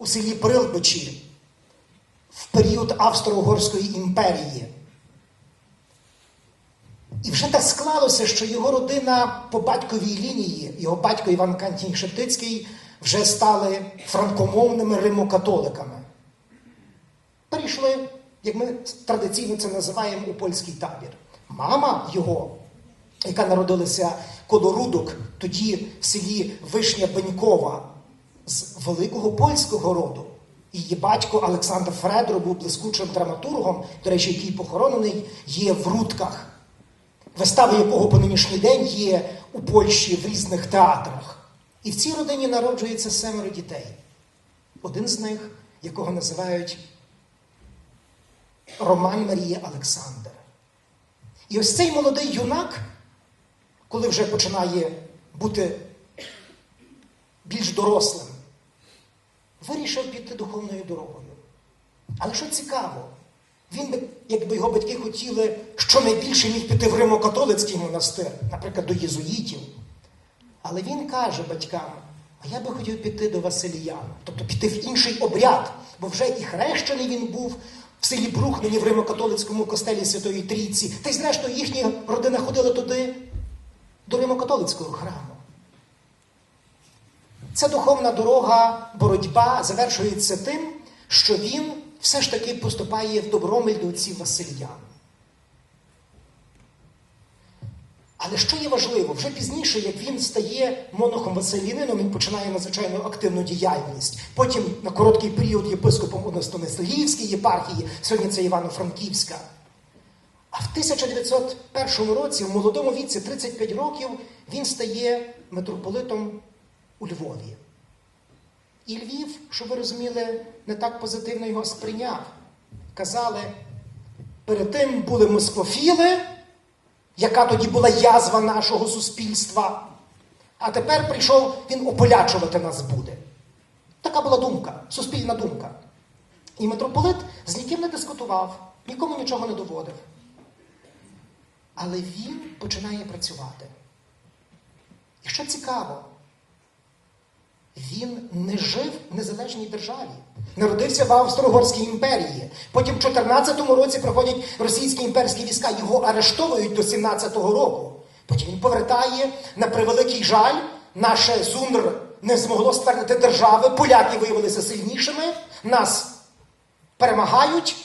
у селі Прилбичі в період Австро-Угорської імперії. І вже так склалося, що його родина по батьковій лінії, його батько Іван Кантій Шептицький, вже стали франкомовними римокатоликами. Перейшли, як ми традиційно це називаємо, у польський табір. Мама його, яка народилася коло Рудок, тоді в селі Вишня Бенькова, з великого польського роду. Її батько Олександр Фредро був блискучим драматургом, до речі, який похоронений є в Рудках, вистави якого по нинішній день є у Польщі в різних театрах. І в цій родині народжується семеро дітей. Один з них, якого називають Роман Марія Олександр. І ось цей молодий юнак, коли вже починає бути більш дорослим, вирішив піти духовною дорогою. Але що цікаво, він би, якби його батьки хотіли щонайбільше міг піти в Римо-католицький монастир, наприклад, до єзуїтів. Але він каже батькам: а я би хотів піти до Василіян, тобто піти в інший обряд, бо вже і хрещений він був в селі Брухнині в Римо-католицькому костелі Святої Трійці. Та й зрештою їхня родина ходила туди, до Римо-католицького храму. Ця духовна дорога, боротьба завершується тим, що він все ж таки поступає в Добромель до отців Васильян. Але що є важливо, вже пізніше, як він стає монахом Василінином, він починає надзвичайно активну діяльність. Потім на короткий період єпископом у Станиславівській єпархії, сьогодні це Івано-Франківська. А в 1901 році, в молодому віці, 35 років, він стає митрополитом у Львові. І Львів, щоб ви розуміли, не так позитивно його сприйняв. Казали, перед тим були москофіли, яка тоді була язва нашого суспільства. А тепер прийшов він ополячувати нас буде. Така була думка, суспільна думка. І митрополит з ніким не дискутував, нікому нічого не доводив. Але він починає працювати. І що цікаво, він не жив в незалежній державі. Народився в Австро-Угорській імперії. Потім в 14-му році приходять російські імперські війська, його арештовують до 17-го року. Потім він повертає на превеликий жаль, наше ЗУНР не змогло ствердити держави, поляки виявилися сильнішими, нас перемагають.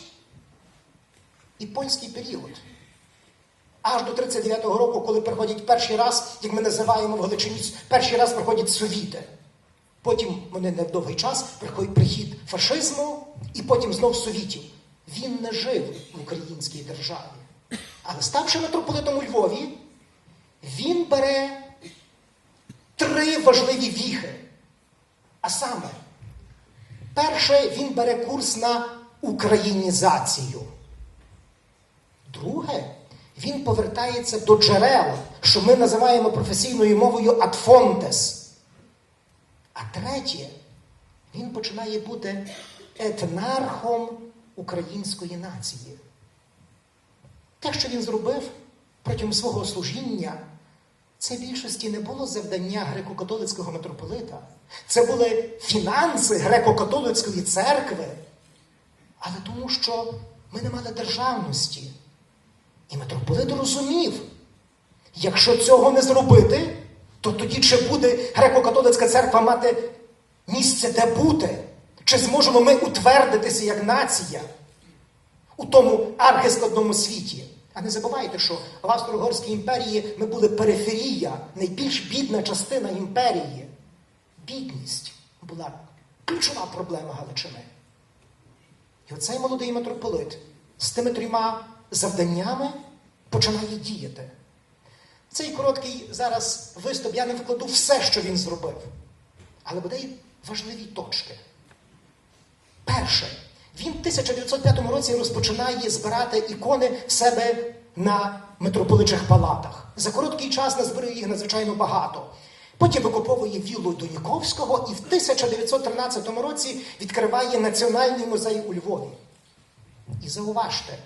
І польський період. Аж до 39-го року, коли приходять перший раз, як ми називаємо в Галичині, перший раз приходять совіти. Потім вони не в довгий час прихід фашизму, і потім знов совітів. Він не жив в українській державі. Але ставши митрополитом у Львові, він бере три важливі віхи. А саме, перше, він бере курс на українізацію. Друге, він повертається до джерел, що ми називаємо професійною мовою адфонтес. А третє, він починає бути етнархом української нації. Те, що він зробив протягом свого служіння, це в більшості не було завдання греко-католицького митрополита. Це були фінанси греко-католицької церкви. Але тому, що ми не мали державності. І митрополит розумів, якщо цього не зробити, то тоді чи буде греко-католицька церква мати місце, де бути? Чи зможемо ми утвердитися як нація у тому архискладному світі? А не забувайте, що в Австро-Угорській імперії ми були периферія, найбільш бідна частина імперії. Бідність була ключова проблема Галичини. І оцей молодий митрополит з тими трьома завданнями починає діяти. Цей короткий зараз виступ я не вкладу все, що він зробив. Але буде й важливі точки. Перше, він в 1905 році розпочинає збирати ікони в себе на митрополичих палатах. За короткий час назбирає їх надзвичайно багато. Потім викуповує віллу Доніковського і в 1913 році відкриває Національний музей у Львові. І зауважте,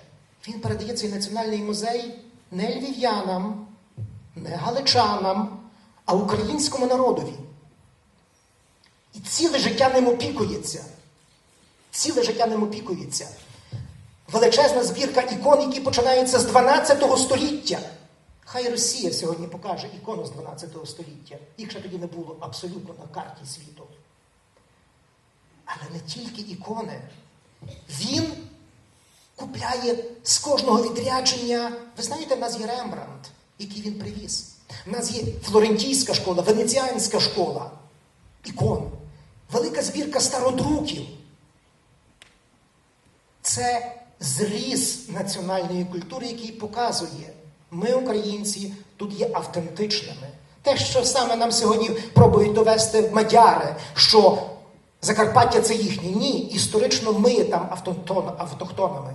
він передає цей національний музей не львів'янам, не галичанам, а українському народові. І ціле життя ним опікується. Ціле життя ним опікується. Величезна збірка ікон, які починаються з 12 століття. Хай Росія сьогодні покаже ікону з 12 століття. Їх ще тоді не було абсолютно на карті світу. Але не тільки ікони. Він купляє з кожного відрядження. Ви знаєте, в нас є Рембрандт, який він привіз. У нас є Флорентійська школа, Венеціанська школа ікон, велика збірка стародруків. Це зріз національної культури, який показує, ми, українці, тут є автентичними. Те, що саме нам сьогодні пробують довести мадяри, що Закарпаття це їхнє. Ні, історично ми є там автохтонами.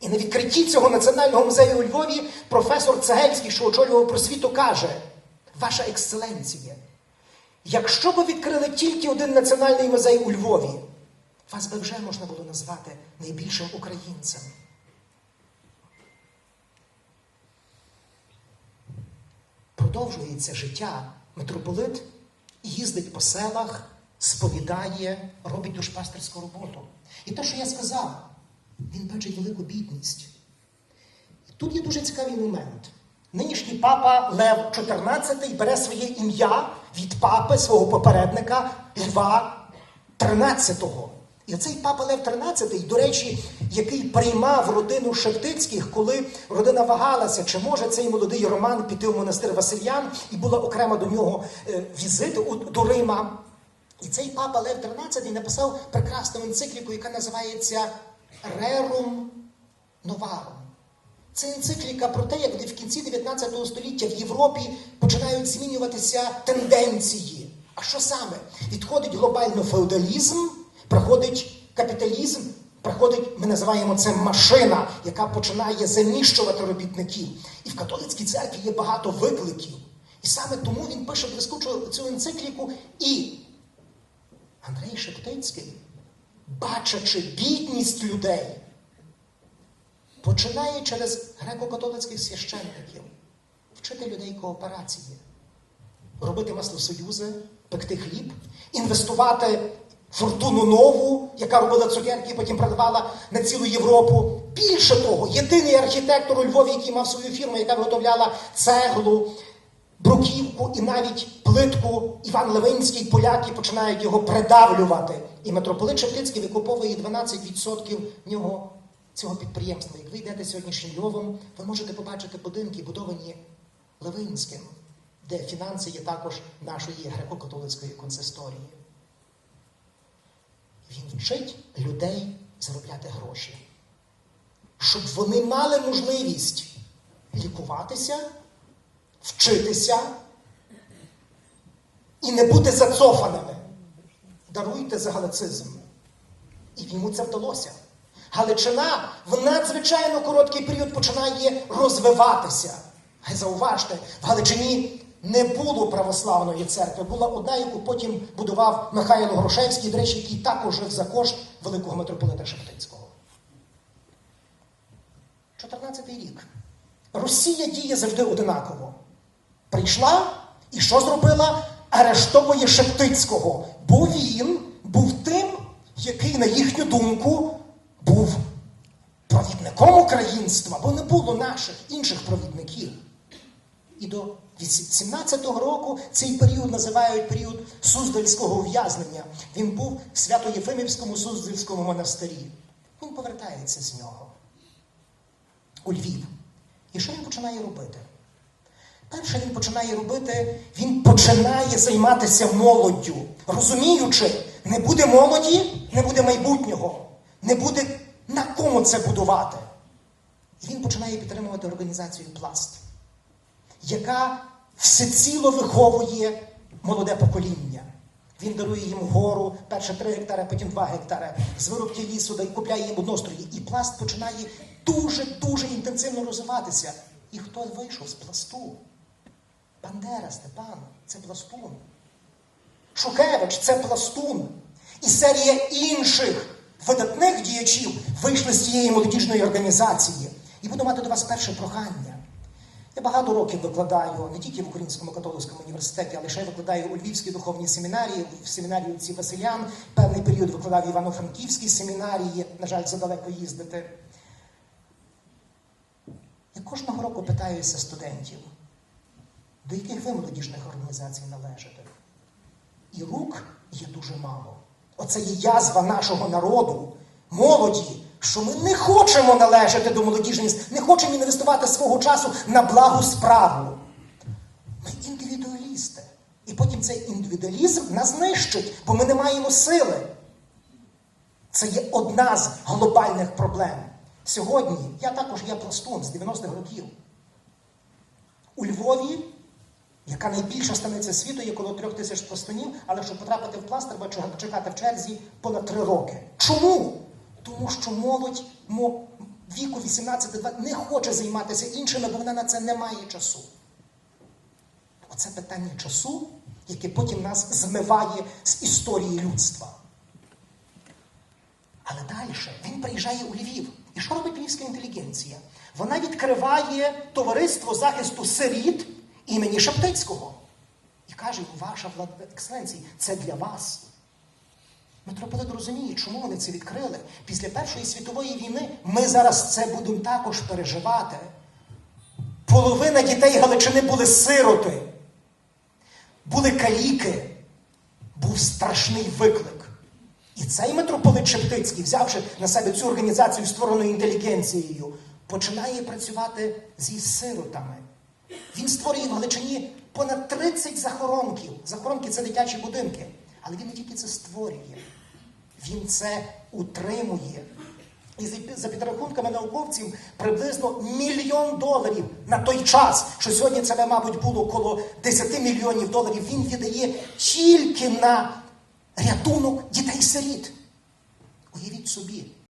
І на відкритті цього національного музею у Львові професор Цегельський, що очолював просвіту, каже: Ваша ексцеленція, якщо б відкрили тільки один національний музей у Львові, вас би вже можна було назвати найбільшим українцем. Продовжується життя. Митрополит їздить по селах, сповідає, робить душпастерську роботу. І те, що я сказав, він бачить велику бідність. Тут є дуже цікавий момент. Нинішній папа Лев XIV бере своє ім'я від папи свого попередника Льва XIII. І цей папа Лев XIII, до речі, який приймав родину Шептицьких, коли родина вагалася, чи може цей молодий Роман піти в монастир Васильян, і була окремо до нього е, візит до Рима. І цей папа Лев XIII написав прекрасну енцикліку, яка називається Рерум Новарум. Це енцикліка про те, як в кінці 19 століття в Європі починають змінюватися тенденції. А що саме? Відходить глобально феодалізм, приходить капіталізм, приходить, ми називаємо це машина, яка починає заміщувати робітників. І в католицькій церкві є багато викликів. І саме тому він пише блискучу цю енцикліку і Андрей Шептицький, бачачи бідність людей, починає через греко-католицьких священників вчити людей кооперації, робити маслосоюзи, пекти хліб, інвестувати фортуну нову, яка робила цукерки, потім продавала на цілу Європу. Більше того, єдиний архітектор у Львові, який мав свою фірму, яка виготовляла цеглу, бруківку і навіть плитку Іван Левинський, поляки починають його придавлювати. І митрополит Шептицький викуповує 12% в нього цього підприємства. Як ви йдете сьогоднішнім Львовом, ви можете побачити будинки, будовані Левинським, де фінанси є також нашої греко-католицької консисторії. Він вчить людей заробляти гроші, щоб вони мали можливість лікуватися, вчитися і не бути зацофаними. Даруйте за галицизм. І йому це вдалося. Галичина в надзвичайно короткий період починає розвиватися. Зауважте, в Галичині не було православної церкви. Була одна, яку потім будував Михайло Грушевський, до речі, який також жив за кошт великого митрополита Шептицького. 14 рік. Росія діє завжди одинаково. Прийшла і що зробила? Арештовує Шептицького, бо він був тим, який, на їхню думку, був провідником українства, бо не було наших інших провідників. І до 17-го року цей період називають період Суздальського ув'язнення. Він був в Свято-Єфимівському Суздальському монастирі. Він повертається з нього у Львів. І що він починає робити? Перше він починає робити, він починає займатися молоддю, розуміючи, не буде молоді, не буде майбутнього, не буде на кому це будувати. І він починає підтримувати організацію Пласт, яка всеціло виховує молоде покоління. Він дарує їм гору, перше 3 гектари, потім 2 гектари, з вирубки лісу, да й купляє їм однострої. І пласт починає дуже-дуже інтенсивно розвиватися. І хто вийшов з пласту? Бандера Степан, це пластун. Шухевич це пластун. І серія інших видатних діячів вийшли з цієї молодіжної організації. І буду мати до вас перше прохання. Я багато років викладаю не тільки в Українському католицькому університеті, але ще й викладаю у Львівській духовній семінарії, в семінарії отці Василян. Певний період викладав Івано-Франківській семінарії, на жаль, задалеко їздити. Я кожного року питаюся студентів, до яких ви молодіжних організацій належите. І рук є дуже мало. Оце є язва нашого народу, молоді, що ми не хочемо належати до молодіжних, не хочемо інвестувати свого часу на благу справу. Ми індивідуалісти. І потім цей індивідуалізм нас знищить, бо ми не маємо сили. Це є одна з глобальних проблем. Сьогодні я також є пластун з 90-х років. У Львові, яка найбільша станиця світу, є коло трьох тисяч пластунів, але щоб потрапити в пласт, треба чекати- в черзі понад три роки. Чому? Тому що молодь віку 18-20 не хоче займатися іншими, бо вона на це не має часу. Оце питання часу, яке потім нас змиває з історії людства. Але далі він приїжджає у Львів. І що робить львівська інтелігенція? Вона відкриває товариство захисту сиріт імені Шептицького. І каже, ваша влада екселенції, це для вас. Митрополит розуміє, чому вони це відкрили. Після Першої світової війни ми зараз це будемо також переживати. Половина дітей Галичини були сироти, були каліки, був страшний виклик. І цей митрополит Шептицький, взявши на себе цю організацію, створену інтелігенцією, починає працювати зі сиротами. Він створює в Галичині понад 30 захоронків. Захоронки це дитячі будинки. Але він не тільки це створює, він це утримує. І за- підрахунками науковців приблизно мільйон доларів на той час, що сьогодні це, мабуть, було коло 10 мільйонів доларів, він віддає тільки на рятунок дітей-сиріт. Уявіть собі,